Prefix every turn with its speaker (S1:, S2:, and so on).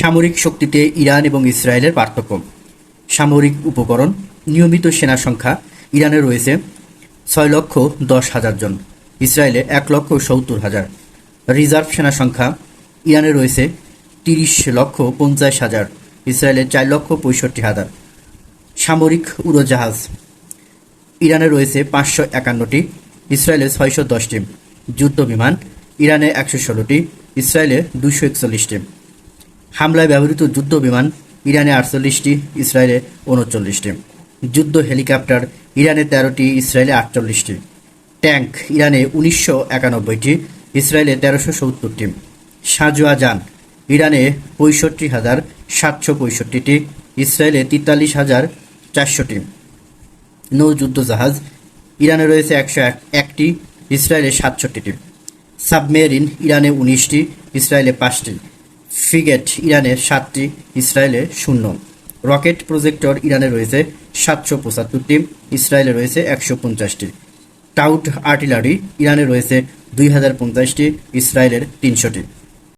S1: সামরিক শক্তিতে ইরান এবং ইসরায়েলের পার্থক্য। সামরিক উপকরণ, নিয়মিত সেনা সংখ্যা, ইরানে রয়েছে ছয় লক্ষ দশ হাজার জন, ইসরায়েলে এক লক্ষ সত্তর হাজার। রিজার্ভ সেনা সংখ্যা, ইরানে রয়েছে তিরিশ লক্ষ পঞ্চাশ হাজার, ইসরায়েলে চার লক্ষ পঁয়ষট্টি হাজার। সামরিক উড়োজাহাজ, ইরানে রয়েছে পাঁচশো একান্নটি, ইসরায়েলে ছয়শো দশটি। যুদ্ধ বিমান ইরানে একশো ষোলোটি, ইসরায়েলে দুশো একচল্লিশটি। হামলায় ব্যবহৃত যুদ্ধ বিমান ইরানে আটচল্লিশটি, ইসরায়েলে উনচল্লিশটি। যুদ্ধ হেলিকপ্টার ইরানে তেরোটি, ইসরায়েলে আটচল্লিশটি। ট্যাঙ্ক ইরানে উনিশশো একানব্বইটি, ইসরায়েলে তেরোশো সত্তরটি। সাজোয়া যান ইরানে পঁয়ষট্টি হাজার সাতশো পঁয়ষট্টিটি, ইসরায়েলে তেতাল্লিশ হাজার চারশোটি। নৌ যুদ্ধ জাহাজ ইরানে রয়েছে একশো এক, একটি, ইসরায়েলে সাতষট্টিটি। সাবমেরিন ইরানে উনিশটি, ইসরায়েলে পাঁচটি। ফ্রিগেট ইরানের সাতটি ইসরায়েলে শূন্য। রকেট প্রজেক্টর ইরানে রয়েছে সাতশো পঁচাত্তরটি ইসরায়েলে রয়েছে একশো পঞ্চাশটি টাউট আর্টিলারি ইরানে রয়েছে দুই হাজার পঞ্চাশটি ইসরায়েলের তিনশোটি